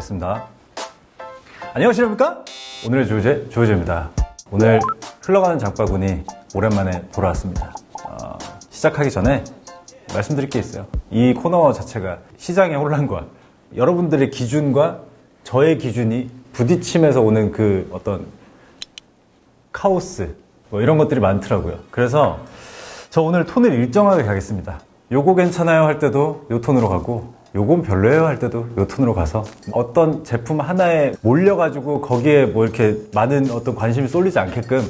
하겠습니다. 안녕하십니까? 오늘의 주제, 조효재입니다. 오늘 흘러가는 장바구니 오랜만에 돌아왔습니다. 어, 시작하기 전에 말씀드릴 게 있어요. 이 코너 자체가 시장의 혼란과 여러분들의 기준과 저의 기준이 부딪히면서 오는 그 어떤 카오스 뭐 이런 것들이 많더라고요. 그래서 저 오늘 톤을 일정하게 가겠습니다. 요거 괜찮아요 할 때도 요 톤으로 가고 요건 별로예요 할 때도 요 톤으로 가서 어떤 제품 하나에 몰려가지고 거기에 뭐 이렇게 많은 어떤 관심이 쏠리지 않게끔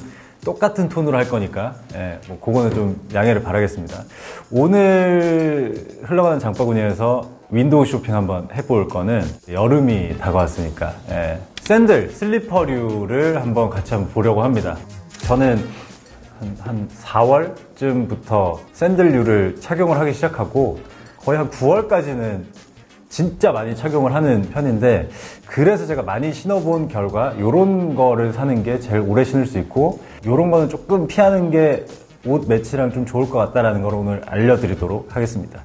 똑같은 톤으로 할 거니까 예, 뭐 그거는 좀 양해를 바라겠습니다. 오늘 흘러가는 장바구니에서 윈도우 쇼핑 한번 해볼 거는 여름이 다가왔으니까 예, 샌들, 슬리퍼류를 한번 같이 한번 보려고 합니다. 저는 한, 한 4월쯤부터 샌들류를 착용을 하기 시작하고 거의 한 9월까지는 진짜 많이 착용을 하는 편인데 그래서 제가 많이 신어본 결과 이런 거를 사는 게 제일 오래 신을 수 있고 이런 거는 조금 피하는 게 옷 매치랑 좀 좋을 것 같다라는 걸 오늘 알려드리도록 하겠습니다.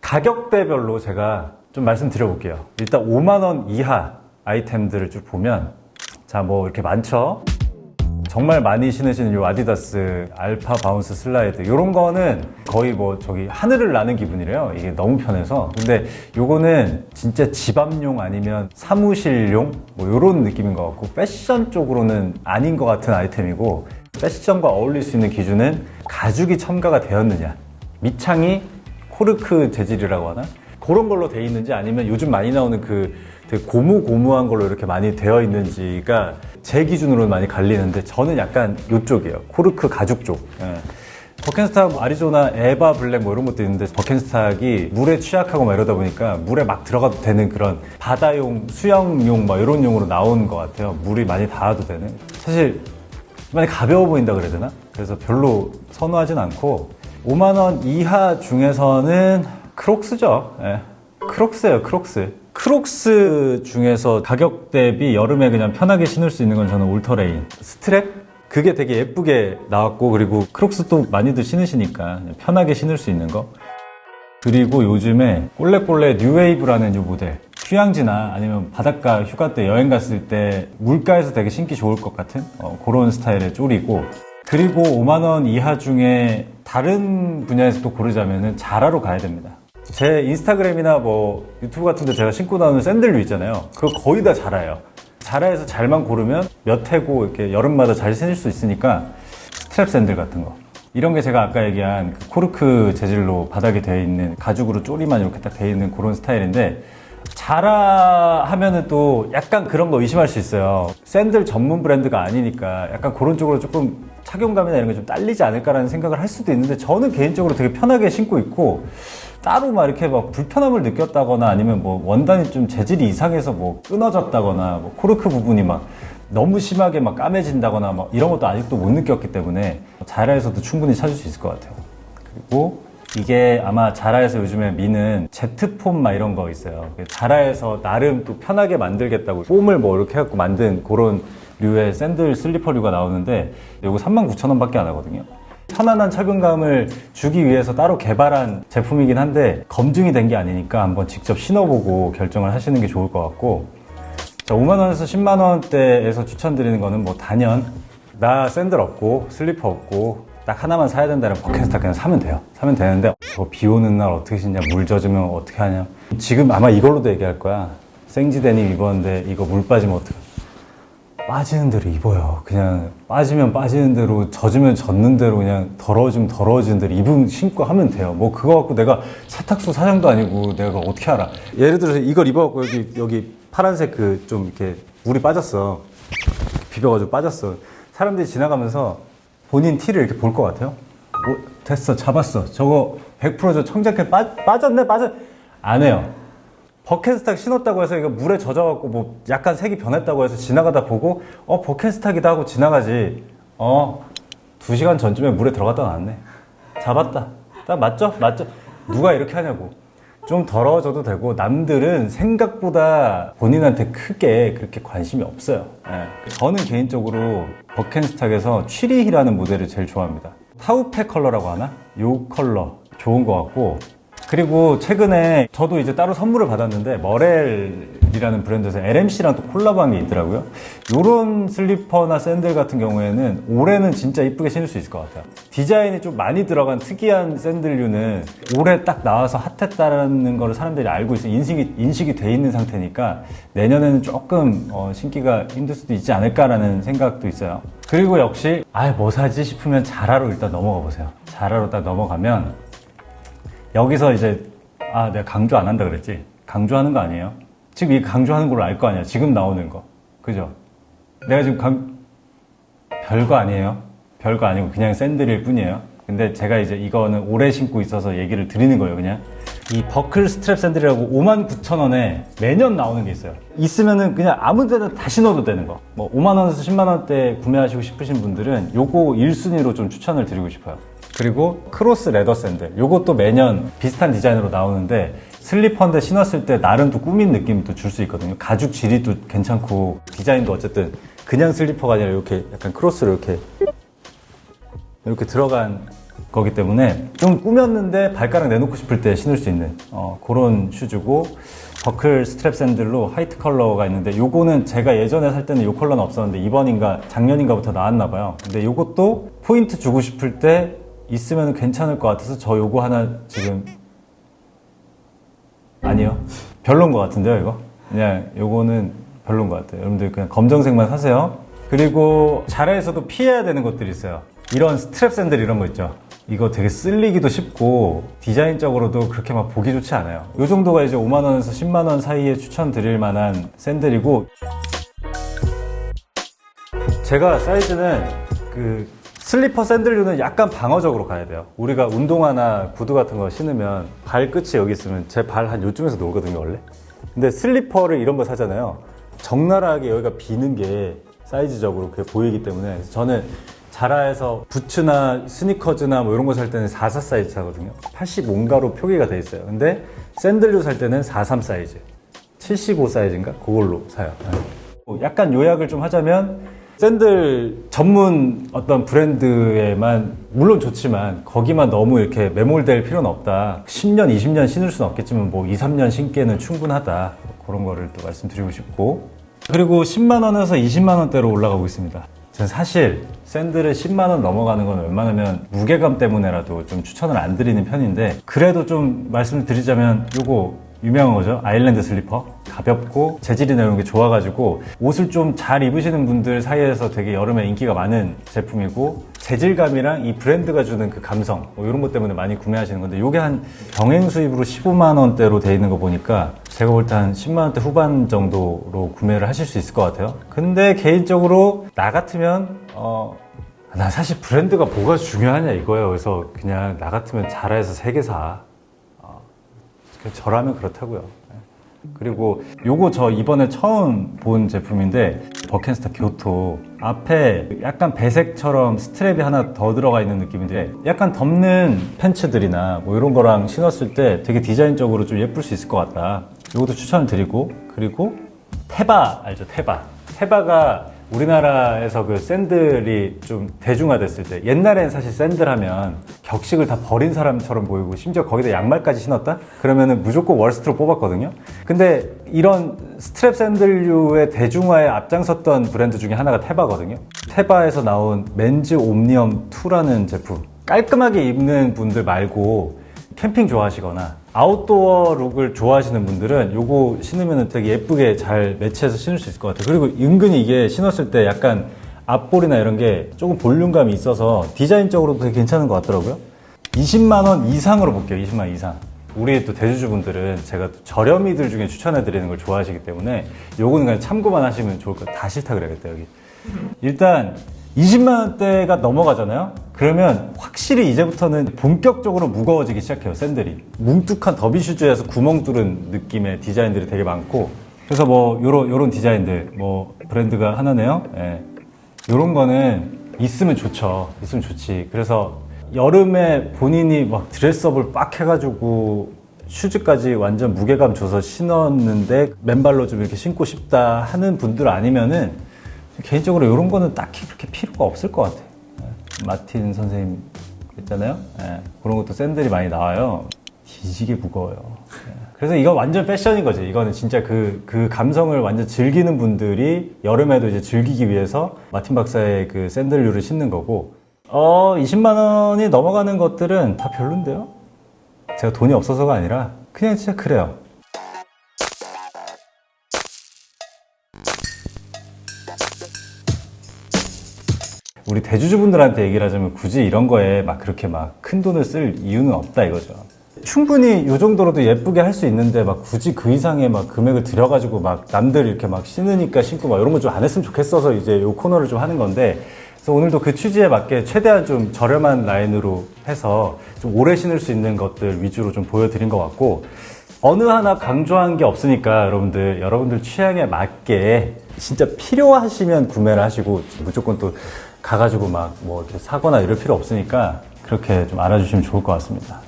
가격대별로 제가 좀 말씀드려볼게요. 일단 5만원 이하 아이템들을 쭉 보면 자 뭐 이렇게 많죠? 정말 많이 신으시는 요 아디다스 알파 바운스 슬라이드 요런 거는 거의 뭐 저기 하늘을 나는 기분이래요. 이게 너무 편해서. 근데 요거는 진짜 집앞용 아니면 사무실용? 뭐 요런 느낌인 것 같고 패션 쪽으로는 아닌 것 같은 아이템이고 패션과 어울릴 수 있는 기준은 가죽이 첨가가 되었느냐? 밑창이 코르크 재질이라고 하나 그런 걸로 돼 있는지 아니면 요즘 많이 나오는 그 되게 고무고무한 걸로 이렇게 많이 되어 있는지가 제 기준으로는 많이 갈리는데 저는 약간 이쪽이에요. 코르크 가죽 쪽. 예. 버켄스탁, 아리조나, 에바 블랙 뭐 이런 것도 있는데 버켄스탁이 물에 취약하고 막 이러다 보니까 물에 막 들어가도 되는 그런 바다용, 수영용 막 이런 용으로 나온 것 같아요. 물이 많이 닿아도 되는. 사실 많이 가벼워 보인다 그래야 되나? 그래서 별로 선호하진 않고 5만 원 이하 중에서는 크록스죠. 예. 크록스예요, 크록스. 크록스 중에서 가격 대비 여름에 그냥 편하게 신을 수 있는 건 저는 울터레인. 스트랩? 그게 되게 예쁘게 나왔고, 그리고 크록스 도 많이들 신으시니까 편하게 신을 수 있는 거. 그리고 요즘에 꼴레꼴레 뉴웨이브라는 이 모델. 휴양지나 아니면 바닷가 휴가 때 여행 갔을 때 물가에서 되게 신기 좋을 것 같은 어, 그런 스타일의 쫄이고 그리고 5만원 이하 중에 다른 분야에서 또 고르자면은 자라로 가야 됩니다. 제 인스타그램이나 뭐 유튜브 같은 데 제가 신고 나오는 샌들류 있잖아요. 그거 거의 다 자라예요. 자라에서 잘만 고르면 몇 해고 이렇게 여름마다 잘 신을 수 있으니까 스트랩 샌들 같은 거. 이런 게 제가 아까 얘기한 그 코르크 재질로 바닥에 되어 있는 가죽으로 쪼리만 이렇게 딱 되어 있는 그런 스타일인데 자라 하면은 또 약간 그런 거 의심할 수 있어요. 샌들 전문 브랜드가 아니니까 약간 그런 쪽으로 조금 착용감이나 이런 게 좀 딸리지 않을까라는 생각을 할 수도 있는데 저는 개인적으로 되게 편하게 신고 있고 따로 막 이렇게 막 불편함을 느꼈다거나 아니면 뭐 원단이 좀 재질이 이상해서 뭐 끊어졌다거나 뭐 코르크 부분이 막 너무 심하게 막 까매진다거나 막 이런 것도 아직도 못 느꼈기 때문에 자라에서도 충분히 찾을 수 있을 것 같아요. 그리고 이게 아마 자라에서 요즘에 미는 제트폼 막 이런 거 있어요. 자라에서 나름 또 편하게 만들겠다고 폼을 뭐 이렇게 해갖고 만든 그런 류의 샌들 슬리퍼류가 나오는데 이거 39,000원 밖에 안 하거든요. 편안한 착용감을 주기 위해서 따로 개발한 제품이긴 한데 검증이 된 게 아니니까 한번 직접 신어보고 결정을 하시는 게 좋을 것 같고 자, 5만원에서 10만원대에서 추천드리는 거는 뭐 단연 나 샌들 없고 슬리퍼 없고 딱 하나만 사야 된다면 버켓스탁 그냥 사면 돼요. 사면 되는데 비 오는 날 어떻게 신냐 물 젖으면 어떻게 하냐 지금 아마 이걸로도 얘기할 거야. 생지 데님 입었는데 이거 물 빠지면 어떡해 빠지는 대로 입어요. 그냥 빠지면 빠지는 대로 젖으면 젖는 대로 그냥 더러워지면 더러워지는 대로 입으면 신고 하면 돼요. 뭐 그거 갖고 내가 세탁소 사장도 아니고 내가 어떻게 알아. 예를 들어서 이걸 입어갖고 여기 여기 파란색 그 좀 이렇게 물이 빠졌어. 비벼가지고 빠졌어. 사람들이 지나가면서 본인 티를 이렇게 볼 것 같아요. 어, 됐어, 잡았어. 저거 100%저 청자켓 빠, 빠졌네, 빠졌. 안 해요. 버켓스탁 신었다고 해서 이거 물에 젖어갖고 뭐 약간 색이 변했다고 해서 지나가다 보고 어 버켓스탁이다 하고 지나가지. 어 두 시간 전쯤에 물에 들어갔다 나왔네. 잡았다. 딱 맞죠? 맞죠? 누가 이렇게 하냐고. 좀 더러워져도 되고 남들은 생각보다 본인한테 크게 그렇게 관심이 없어요. 예. 저는 개인적으로 버켄스탁에서 취리히라는 모델을 제일 좋아합니다. 타우페 컬러라고 하나? 요 컬러. 좋은 것 같고 그리고 최근에 저도 이제 따로 선물을 받았는데 머렐이라는 브랜드에서 LMC랑 또 콜라보한 게 있더라고요. 요런 슬리퍼나 샌들 같은 경우에는 올해는 진짜 이쁘게 신을 수 있을 것 같아요. 디자인이 좀 많이 들어간 특이한 샌들류는 올해 딱 나와서 핫했다라는 걸 사람들이 알고 있어 인식이 인식이 돼 있는 상태니까 내년에는 조금 어, 신기가 힘들 수도 있지 않을까라는 생각도 있어요. 그리고 역시 아 뭐 사지 싶으면 자라로 일단 넘어가 보세요. 자라로 딱 넘어가면 여기서 이제 아 내가 강조 안 한다 그랬지? 강조하는 거 아니에요? 지금 이 강조하는 걸로 알거 아니야. 지금 나오는 거. 그죠? 내가 지금 강 별거 아니에요. 별거 아니고 그냥 샌들일 뿐이에요. 근데 제가 이제 이거는 오래 신고 있어서 얘기를 드리는 거예요 그냥. 이 버클 스트랩 샌들이라고 59,000원에 매년 나오는 게 있어요. 있으면은 그냥 아무 데나 다 신어도 되는 거뭐 5만원에서 10만원대 구매하시고 싶으신 분들은 요거 1순위로 좀 추천을 드리고 싶어요 그리고 크로스 레더 샌들. 요것도 매년 비슷한 디자인으로 나오는데 슬리퍼인데 신었을 때 나름 또 꾸민 느낌도 줄 수 있거든요. 가죽 질이도 괜찮고 디자인도 어쨌든 그냥 슬리퍼가 아니라 이렇게 약간 크로스로 이렇게 이렇게 들어간 거기 때문에 좀 꾸몄는데 발가락 내놓고 싶을 때 신을 수 있는 어, 그런 슈즈고 버클 스트랩 샌들로 화이트 컬러가 있는데 요거는 제가 예전에 살 때는 요 컬러는 없었는데 이번인가 작년인가부터 나왔나 봐요. 근데 요것도 포인트 주고 싶을 때 있으면 괜찮을 것 같아서 저 요거 하나 지금 아니요? 별론 것 같은데요 이거? 그냥 요거는 별론 것 같아요. 여러분들 그냥 검정색만 사세요. 그리고 자라에서도 피해야 되는 것들이 있어요. 이런 스트랩 샌들 이런 거 있죠? 이거 되게 쓸리기도 쉽고 디자인적으로도 그렇게 막 보기 좋지 않아요. 이 정도가 이제 5만원에서 10만원 사이에 추천드릴 만한 샌들이고 제가 사이즈는 그 슬리퍼 샌들류는 약간 방어적으로 가야 돼요. 우리가 운동화나 구두 같은 거 신으면 발끝이 여기 있으면 제 발 한 요쯤에서 놀거든요, 원래. 근데 슬리퍼를 이런 거 사잖아요. 적나라하게 여기가 비는 게 사이즈적으로 그게 보이기 때문에 저는 자라에서 부츠나 스니커즈나 뭐 이런 거 살 때는 44 사이즈 사거든요. 85인가로 표기가 돼 있어요. 근데 샌들류 살 때는 43 사이즈. 75 사이즈인가? 그걸로 사요. 네. 약간 요약을 좀 하자면 샌들 전문 어떤 브랜드에만 물론 좋지만 거기만 너무 이렇게 매몰될 필요는 없다. 10년, 20년 신을 수는 없겠지만 뭐 2, 3년 신기에는 충분하다. 그런 거를 또 말씀드리고 싶고 그리고 10만 원에서 20만 원대로 올라가고 있습니다. 저는 사실 샌들을 10만 원 넘어가는 건 웬만하면 무게감 때문에라도 좀 추천을 안 드리는 편인데 그래도 좀 말씀을 드리자면 요거 유명한 거죠. 아일랜드 슬리퍼. 가볍고 재질이나 이런 게 좋아가지고 옷을 좀 잘 입으시는 분들 사이에서 되게 여름에 인기가 많은 제품이고 재질감이랑 이 브랜드가 주는 그 감성 뭐 이런 것 때문에 많이 구매하시는 건데 이게 한 병행 수입으로 15만 원대로 돼 있는 거 보니까 제가 볼 때 한 10만 원대 후반 정도로 구매를 하실 수 있을 것 같아요. 근데 개인적으로 나 같으면 어. 나 사실 브랜드가 뭐가 중요하냐 이거예요. 그래서 그냥 나 같으면 자라에서 세개 사. 저라면 그렇다고요. 그리고 요거 저 이번에 처음 본 제품인데 버켄스타 교토 앞에 약간 배색처럼 스트랩이 하나 더 들어가 있는 느낌인데 약간 덮는 팬츠들이나 뭐 이런 거랑 신었을 때 되게 디자인적으로 좀 예쁠 수 있을 것 같다. 요것도 추천을 드리고 그리고 테바 알죠? 테바. 테바가 우리나라에서 그 샌들이 좀 대중화됐을 때 옛날엔 사실 샌들 하면 격식을 다 버린 사람처럼 보이고 심지어 거기다 양말까지 신었다? 그러면은 무조건 월스트로 뽑았거든요. 근데 이런 스트랩 샌들류의 대중화에 앞장섰던 브랜드 중에 하나가 테바거든요. 테바에서 나온 맨즈 옴니엄 2라는 제품. 깔끔하게 입는 분들 말고 캠핑 좋아하시거나 아웃도어 룩을 좋아하시는 분들은 요거 신으면 되게 예쁘게 잘 매치해서 신을 수 있을 것 같아요. 그리고 은근히 이게 신었을 때 약간 앞볼이나 이런 게 조금 볼륨감이 있어서 디자인적으로도 되게 괜찮은 것 같더라고요. 20만원 이상으로 볼게요. 20만원 이상. 우리 또 대주주분들은 제가 저렴이들 중에 추천해 드리는 걸 좋아하시기 때문에 요거는 그냥 참고만 하시면 좋을 것 같아요. 다 싫다 그래야겠다, 여기. 일단 20만 원대가 넘어가잖아요? 그러면 확실히 이제부터는 본격적으로 무거워지기 시작해요, 샌들이. 뭉툭한 더비 슈즈에서 구멍 뚫은 느낌의 디자인들이 되게 많고, 그래서 뭐, 요런, 요런 디자인들, 뭐, 브랜드가 하나네요. 예. 요런 거는 있으면 좋죠. 있으면 좋지. 그래서 여름에 본인이 막 드레스업을 빡 해가지고 슈즈까지 완전 무게감 줘서 신었는데 맨발로 좀 이렇게 신고 싶다 하는 분들 아니면은 개인적으로 이런 거는 딱히 그렇게 필요가 없을 것 같아요. 네. 마틴 선생님 있잖아요. 예, 그런 것도 샌들이 많이 나와요. 뒤지게 무거워요. 예. 그래서 이건 완전 패션인 거지. 이거는 진짜 그, 그 감성을 완전 즐기는 분들이 여름에도 이제 즐기기 위해서 마틴 박사의 그 샌들류를 신는 거고, 어, 20만 원이 넘어가는 것들은 다 별론데요? 제가 돈이 없어서가 아니라 그냥 진짜 그래요. 우리 대주주분들한테 얘기를 하자면 굳이 이런 거에 막 그렇게 막 큰 돈을 쓸 이유는 없다 이거죠. 충분히 이 정도로도 예쁘게 할 수 있는데 막 굳이 그 이상의 막 금액을 들여가지고 막 남들 이렇게 막 신으니까 신고 막 이런 거 좀 안 했으면 좋겠어서 이제 이 코너를 좀 하는 건데 그래서 오늘도 그 취지에 맞게 최대한 좀 저렴한 라인으로 해서 좀 오래 신을 수 있는 것들 위주로 좀 보여드린 것 같고 어느 하나 강조한 게 없으니까 여러분들 여러분들 취향에 맞게 진짜 필요하시면 구매를 하시고 무조건 또 가가지고 막 뭐 이렇게 사거나 이럴 필요 없으니까 그렇게 좀 알아주시면 좋을 것 같습니다.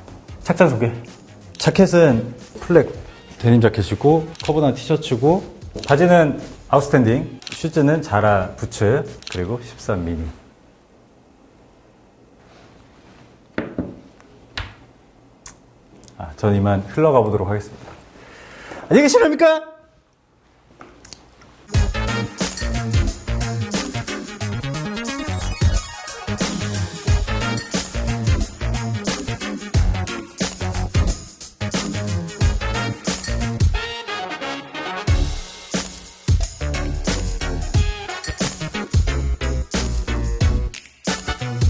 착장 소개. 자켓은 플렉 데님 자켓이고 커버난 티셔츠고 바지는 아웃스탠딩 슈즈는 자라 부츠 그리고 13 미니 아, 전 이만 흘러가 보도록 하겠습니다. 안녕히 계십니까?